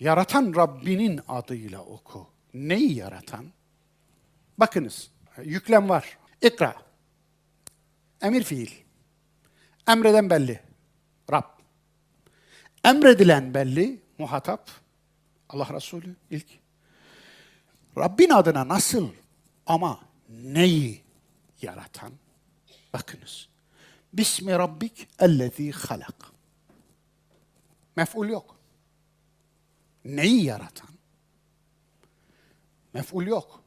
Yaratan Rabbinin adıyla oku. Neyi yaratan? Bakınız, yüklem var. İkra. Emir fiil. Emreden belli. Rab. Emredilen belli. Muhatap. Allah Resulü ilk. Rabbin adına nasıl ama neyi yaratan? Bakınız. Bismi Rabbik ellezî halak. Mef'ul yok. Neyi yaratan? Mef'ul yok.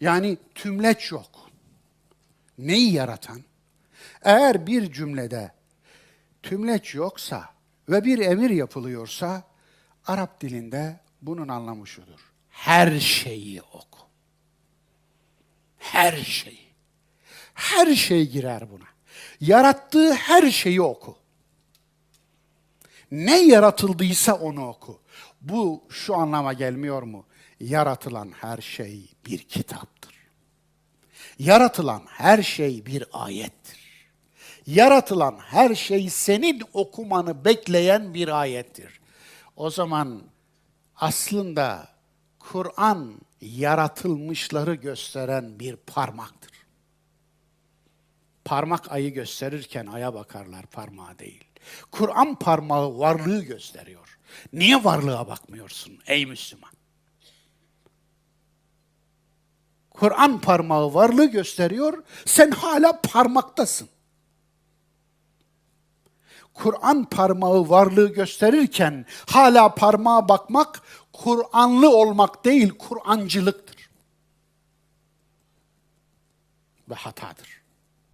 Yani tümleç yok. Neyi yaratan? Eğer bir cümlede tümleç yoksa ve bir emir yapılıyorsa Arap dilinde bunun anlamı şudur. Her şeyi oku. Her şeyi. Her şey girer buna. Yarattığı her şeyi oku. Ne yaratıldıysa onu oku. Bu şu anlama gelmiyor mu? Yaratılan her şey bir kitaptır. Yaratılan her şey bir ayettir. Yaratılan her şey senin okumanı bekleyen bir ayettir. O zaman aslında Kur'an yaratılmışları gösteren bir parmaktır. Parmak ayı gösterirken aya bakarlar parmağa değil. Kur'an parmağı varlığı gösteriyor. Niye varlığa bakmıyorsun ey Müslüman? Kur'an parmağı varlığı gösteriyor, sen hala parmaktasın. Kur'an parmağı varlığı gösterirken hala parmağa bakmak Kur'anlı olmak değil, Kur'ancılıktır. Ve hatadır.